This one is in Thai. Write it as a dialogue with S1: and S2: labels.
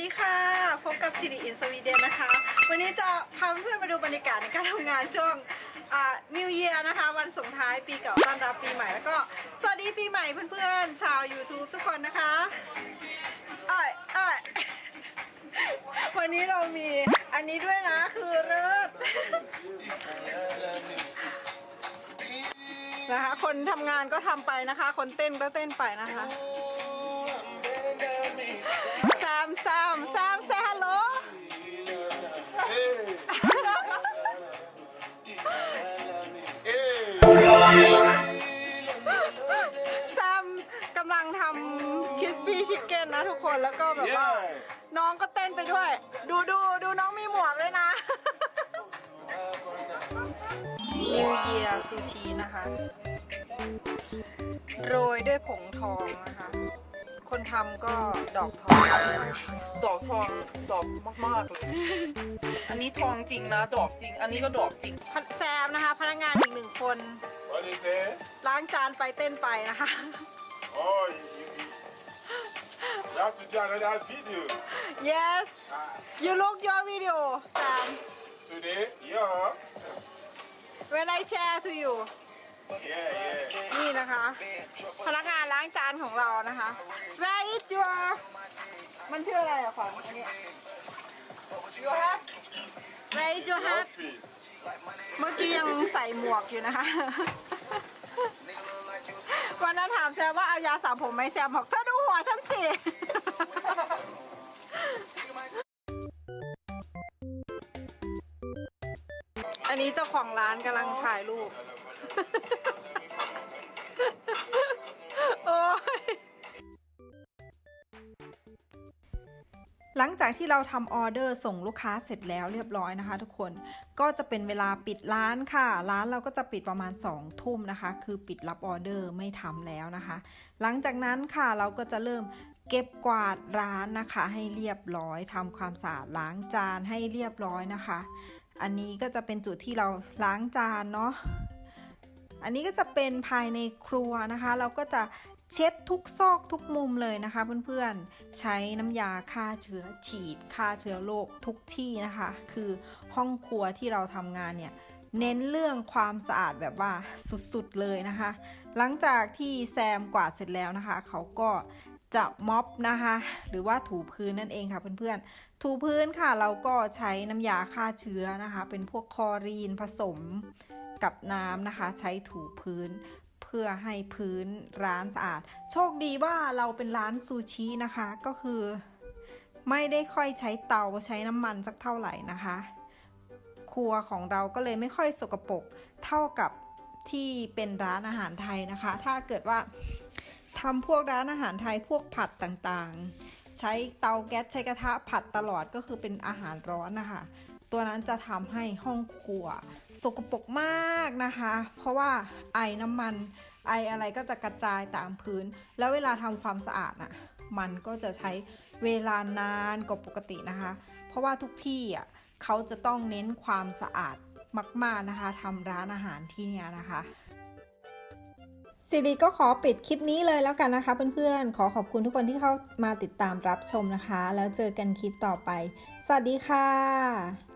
S1: ดีค่ะ พบกับสิริอินสวีเดนนะคะ วันนี้จะพาเพื่อนมาดูบรรยากาศในการทำงานช่วงนิวเยียร์นะคะ วันส่งท้ายปีเก่าต้อนรับปีใหม่แล้วก็ สวัสดีปีใหม่เพื่อนๆ ชาว YouTube ทุกคนนะคะอ้ยอ้ยวันนี้เรามีอันนี้ด้วยนะคือเลิศนะคะ คนทำงานก็ทำไปนะคะ คนเต้นก็เต้นไปนะคะำคิสปี้ชิคเก้นนะทุกคนแล้วก็แบบว่า น้องก็เต้นไปด้วย ดูดูดูน้องมีหมวกด้วยนะ New Year ซูชินะคะ โรยด้วยผงทองนะคะ คนทำก็ดอกทอง
S2: ดอกทองดอกมากๆเลยอันนี้ทองจริงนะ ดอกจริง อันนี้ก็ดอกจริง
S1: แซมนะคะ พนักงานอีกหนึ่งคน
S3: What is it?
S1: ล้างจานไปเต้นไปนะคะ
S3: Oh, you, you, you have to do another video.
S1: yes
S3: Uh,
S1: you look your video Sam
S3: today, yeah.
S1: when I share to you
S3: Yeah, yeah.
S1: นี่นะคะ พนักงานล้างจานของเรานะคะ Where is your มันชื่ออะไรอะขวัญอันนี้ Your hat Where is your
S3: The
S1: hat
S3: office.
S1: เมื่อกี้ยังใส่หมวกอยู่นะคะ วันนั้นถามแซมว่าเอายาสระผมไหมแซมบอกเธอดูหัวฉันสิ อันนี้เจ้าของร้านกำลังถ่ายรูป หลังจากที่เราทำออเดอร์ส่งลูกค้าเสร็จแล้วเรียบร้อยนะคะ ทุกคนก็จะเป็นเวลาปิดร้านค่ะ ร้านเราก็จะปิดประมาณ2ทุ่มนะคะ คือปิดรับออเดอร์ไม่ทำแล้วนะคะ หลังจากนั้นค่ะเราก็จะเริ่มเก็บกวาดร้านนะคะให้เรียบร้อยทำความสะอาดล้างจานให้เรียบร้อยนะคะ อันนี้ก็จะเป็นจุดที่เราล้างจานเนาะอันนี้ก็จะเป็นภายในครัวนะคะ เราก็จะ เช็ดทุกซอกทุกมุมเลยนะคะเพื่อนๆ ใช้น้ำยาฆ่าเชื้อฉีดฆ่าเชื้อโรคทุกที่นะคะ คือห้องครัวที่เราทำงานเนี่ยเน้นเรื่องความสะอาดแบบว่าสุดๆเลยนะคะ หลังจากที่แซมกวาดเสร็จแล้วนะคะ เขาก็จะม็อบนะคะ หรือว่าถูพื้นนั่นเองค่ะเพื่อนๆ ถูพื้นค่ะเราก็ใช้น้ำยาฆ่าเชื้อนะคะ เป็นพวกคลอรีนผสมกับน้ำนะคะ ใช้ถูพื้น พื่อให้พื้นร้านสะอาด โชคดีว่าเราเป็นร้านซูชินะคะ ก็คือ ไม่ได้ค่อยใช้เตาใช้น้ำมันสักเท่าไหร่นะคะ ครัวของเราก็เลยไม่ค่อยสกปรกเท่ากับที่เป็นร้านอาหารไทยนะคะ ถ้าเกิดว่าทำพวกร้านอาหารไทยพวกผัดต่างๆ ใช้เตาแก๊สใช้กระทะผัดตลอดก็คือเป็นอาหารร้อนนะคะ ตัวนั้นจะทำให้ห้องครัว สกปรกมากนะคะ เพราะว่าไอน้ำมัน ไออะไรก็จะกระจายตามพื้น แล้วเวลาทำความสะอาดน่ะมันก็จะใช้เวลานานกว่าปกตินะคะ เพราะว่าทุกที่อะเขาจะต้องเน้นความสะอาดมาก ๆนะคะทำร้านอาหารที่เนี่ยนะคะสิริก็ขอปิดคลิปนี้เลยแล้วกันนะคะเพื่อนๆ ขอขอบคุณทุกคนที่เข้ามาติดตามรับชมนะคะ แล้วเจอกันคลิปต่อไป สวัสดีค่ะ